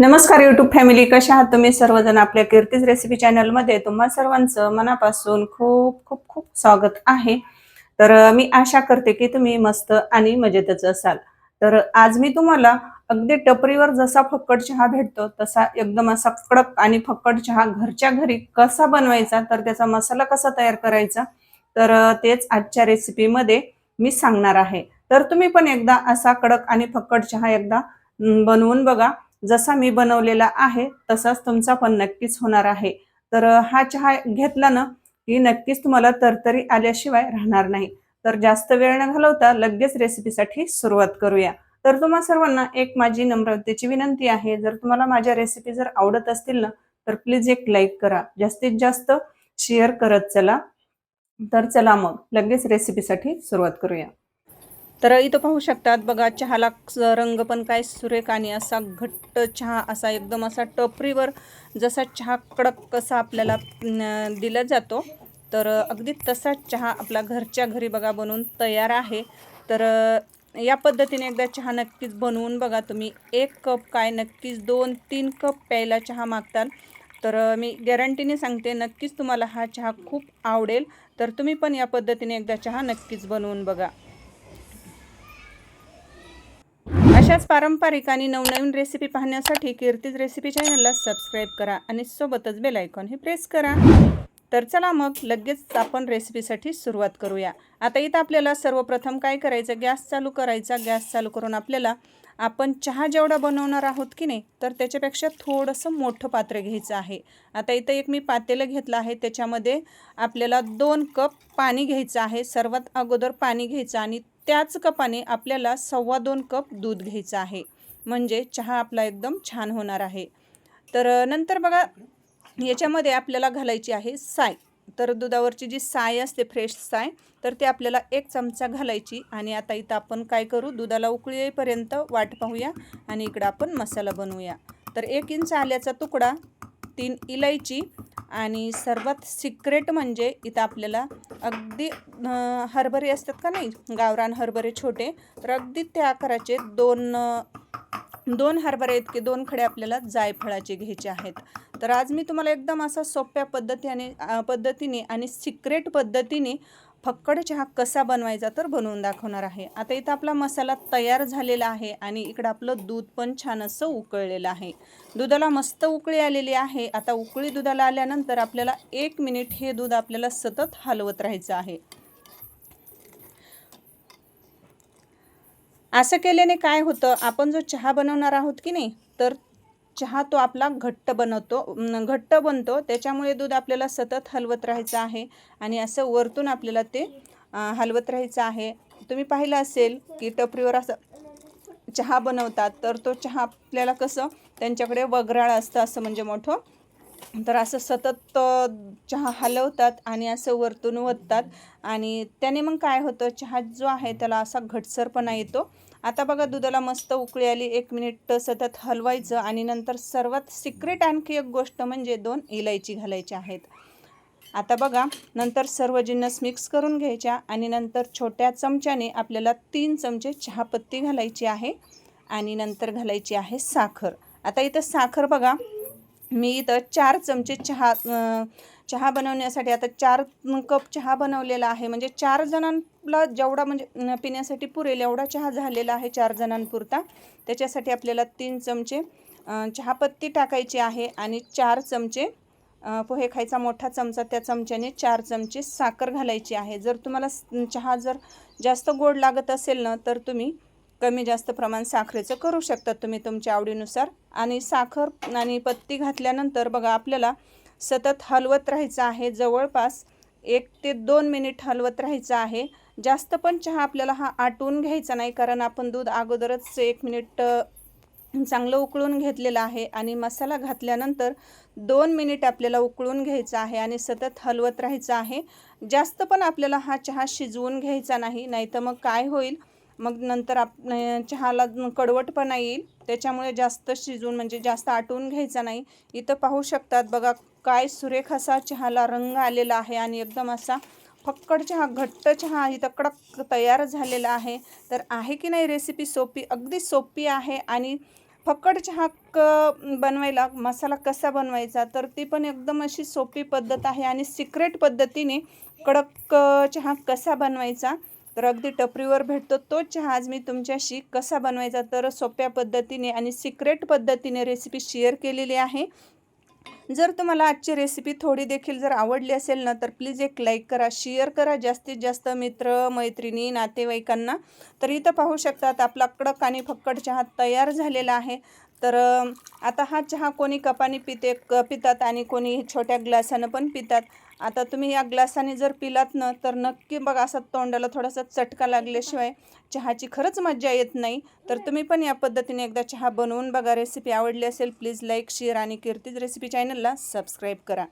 नमस्कार YouTube family कशा आहात तुम्ही? सर्वजण आपल्या कीर्तीज रेसिपी चॅनलमध्ये तुम्हा सर्वांचं मनापासून खूप खूप खूप स्वागत आहे. तर मी आशा करते की तुम्ही मस्त आणि मजेतच असाल. तर आज मी तुम्हाला अगदी टपरीवर जसा फक्कड चहा भेटतो तसा एकदम असा कडक आणि फक्कड चहा घरच्या घरी कसा बनवायचा तर त्याचा मसाला कसा तयार करायचा तर तेच आजच्या रेसिपीमध्ये मी सांगणार आहे. तर तुम्ही पण एकदा असा कडक आणि फक्कड चहा एकदा बनवून बघा. जसा मी बनवलेला आहे तसाच तुमचा पण नक्कीच होणार आहे. तर हा चहा घेतला ना की नक्कीच तुम्हाला तरतरी आल्याशिवाय राहणार नाही. तर जास्त वेळ न घालवता लगेच रेसिपीसाठी सुरुवात करूया. तर तुम्हा सर्वांना एक माझी नम्रतेची विनंती आहे जर तुम्हाला माझ्या रेसिपी जर आवडत असतील ना तर प्लीज एक लाईक करा. जास्तीत जास्त शेअर करत चला. तर चला मग लगेच रेसिपीसाठी सुरुवात करूया. तर इथं पाहू शकतात बघा चहाला स- रंग पण काय सुरेख आणि असा घट्ट चहा असा एकदम असा टपरीवर जसा चहा कडक कसा आपल्याला दिला जातो तर अगदी तसाच चहा आपला घरच्या घरी बघा बनवून तयार आहे. तर या पद्धतीने एकदा चहा नक्कीच बनवून बघा तुम्ही. एक कप काय नक्कीच दोन तीन कप प्यायला चहा मागताल. तर मी गॅरंटीने सांगते नक्कीच तुम्हाला हा चहा खूप आवडेल. तर तुम्ही पण या पद्धतीने एकदा चहा नक्कीच बनवून बघा. अशाच पारंपरिक आणि नवनवीन रेसिपी पाहण्यासाठी कीर्तीज रेसिपी चॅनलला सबस्क्राईब करा आणि सोबतच बेल आयकॉन हे प्रेस करा. तर चला मग लगेच आपण रेसिपीसाठी सुरुवात करूया. आता इथं आपल्याला सर्वप्रथम काय करायचं? गॅस चालू करायचा. गॅस चालू करून आपल्याला आपण चहा जेवढा बनवणार आहोत की नाही तर त्याच्यापेक्षा थोडंसं मोठं पात्र घ्यायचं आहे. आता इथं एक मी पातेलं घेतलं आहे. त्याच्यामध्ये आपल्याला दोन कप पाणी घ्यायचं आहे. सर्वात अगोदर पाणी घ्यायचं आणि त्याच कपाने आपल्याला सव्वा दोन कप दूध घ्यायचं आहे. म्हणजे चहा आपला एकदम छान होणार आहे. तर नंतर बघा याच्यामध्ये आपल्याला घालायची आहे साय. तर दुधावरची जी साय असते फ्रेश साय तर ती आपल्याला एक चमचा घालायची आणि आता इथं आपण काय करू दुधाला उकळी येईपर्यंत वाट पाहूया आणि इकडं आपण मसाला बनवूया. तर एक इंच आल्याचा तुकडा तीन इलायची आणि सर्वात सिक्रेट म्हणजे इथं आपल्याला अगदी हरभरे असतात का नाही? गावरान हरभरे छोटे. तर अगदी त्या आकाराचे दोन दोन हरभरे इतके दोन खडे आपल्याला जायफळाचे घ्यायचे आहेत. तर आज मी तुम्हाला एकदम असा सोप्या पद्धतीने पद्धतीने आणि सिक्रेट पद्धतीने फक्कड चहा कसा बनवायचा तर बनवून दाखवणार आहे. आता इथं आपला मसाला तयार झालेला आहे आणि इकडं आपलं दूध पण छान असं उकळलेलं आहे. दुधाला मस्त उकळी आलेली आहे. आता उकळी दुधाला आल्यानंतर आपल्याला एक मिनिट हे दूध आपल्याला सतत हलवत राहायचं आहे. असं केल्याने काय होतं? आपण जो चहा बनवणार आहोत की नाही तर चहा तो आपला घट्ट बनवतो घट्ट बनतो. त्याच्यामुळे दूध आपल्याला सतत हलवत राहायचं आहे आणि असं वरतून आपल्याला ते हलवत राहायचं आहे. तुम्ही पाहिलं असेल की टपरीवर असं चहा बनवतात तर तो चहा आपल्याला कसं त्यांच्याकडे वगराळ असतं असं म्हणजे मोठं तर असं सतत चहा हलवतात आणि असं वरतून ओततात. आणि त्याने मग काय होतं चहा जो आहे त्याला असा घटसरपणा येतो. आता बघा दुधाला मस्त उकळी आली एक मिनिट सतत हलवायचं आणि नंतर सर्वात सिक्रेट आणखी एक गोष्ट म्हणजे दोन इलायची घालायच्या आहेत. आता बघा नंतर सर्व जिन्नस मिक्स करून घ्यायच्या आणि नंतर छोट्या चमच्याने आपल्याला तीन चमचे चहापत्ती घालायची आहे आणि नंतर घालायची आहे साखर. आता इथं साखर बघा मी इथं चार चमचे चहा चहा बनवण्यासाठी आता चार कप चहा बनवलेला आहे. म्हणजे चार जणांना जेवढा म्हणजे पिण्यासाठी पुरेल एवढा चहा झालेला आहे चार जणांपुरता. त्याच्यासाठी आपल्याला तीन चमचे चहापत्ती टाकायची आहे आणि चार चमचे पोहे खायचा मोठा चमचा त्या चमच्याने चार चमचे साखर घालायची आहे. जर तुम्हाला चहा जर जास्त गोड लागत असेल ना तर तुम्ही कमी जास्त प्रमाण साखरेचं करू शकता तुम्ही तुमच्या आवडीनुसार. आणि साखर आणि पत्ती घातल्यानंतर बघा आपल्याला सतत हलवत राहायचं आहे. जवळपास एक ते दोन मिनिट हलवत राहायचं आहे. जास्त पण चहा आपल्याला हा आटवून घ्यायचा नाही कारण आपण दूध अगोदरच एक मिनिट चांगलं उकळून घेतलेलं आहे. आणि मसाला घातल्यानंतर दोन मिनिट आपल्याला उकळून घ्यायचं आहे आणि सतत हलवत राहायचं आहे. जास्त पण आपल्याला हा चहा शिजवून घ्यायचा नाही नाहीतर मग काय होईल? मग नंतर आप चहाला कडवटपणा येईल. त्याच्यामुळे जास्त शिजवून म्हणजे जास्त आटवून घ्यायचा नाही. इथं पाहू शकतात बघा काय सुरेख असा चहाला रंग आलेला आहे आणि एकदम असा फक्कड चहा घट्ट चहा इथं कडक तयार झालेला आहे. तर आहे की नाही रेसिपी सोपी? अगदी सोपी आहे आणि फक्कड चहा क बनवायला मसाला कसा बनवायचा तर ती पण एकदम अशी सोपी पद्धत आहे आणि सिक्रेट पद्धतीने कडक चहा कसा बनवायचा तर अगदी टपरीवर भेटतो तो चहा आज मी तुमच्याशी कसा बनवायचा तर सोप्या पद्धतीने आणि सिक्रेट पद्धतीने रेसिपी शेअर केलेली आहे. जर तुम्हाला आजची रेसिपी थोडी देखील जर आवडली असेल ना तर प्लीज एक लाईक करा शेअर करा. जास्तीत जास्त मित्र मैत्रिणी नातेवाईकांना. तर इथं पाहू शकतात आपला कडक आणि फक्कड चहा तयार झालेला आहे. तर आता हा चहा कोणी कपाने पिते क पितात आणि कोणी छोट्या ग्लासानं पण पितात. आता तुम्ही या ग्लासाने जर पिलात ना तर नक्की बघा असा तोंडाला थोडासा चटका लागल्याशिवाय चहाची खरंच मज्जा येत नाही. तर तुम्ही पण या पद्धतीने एकदा चहा बनवून बघा. रेसिपी आवडली असेल प्लीज लाईक शेअर आणि कीर्तीज रेसिपी चॅनलला सबस्क्राईब करा.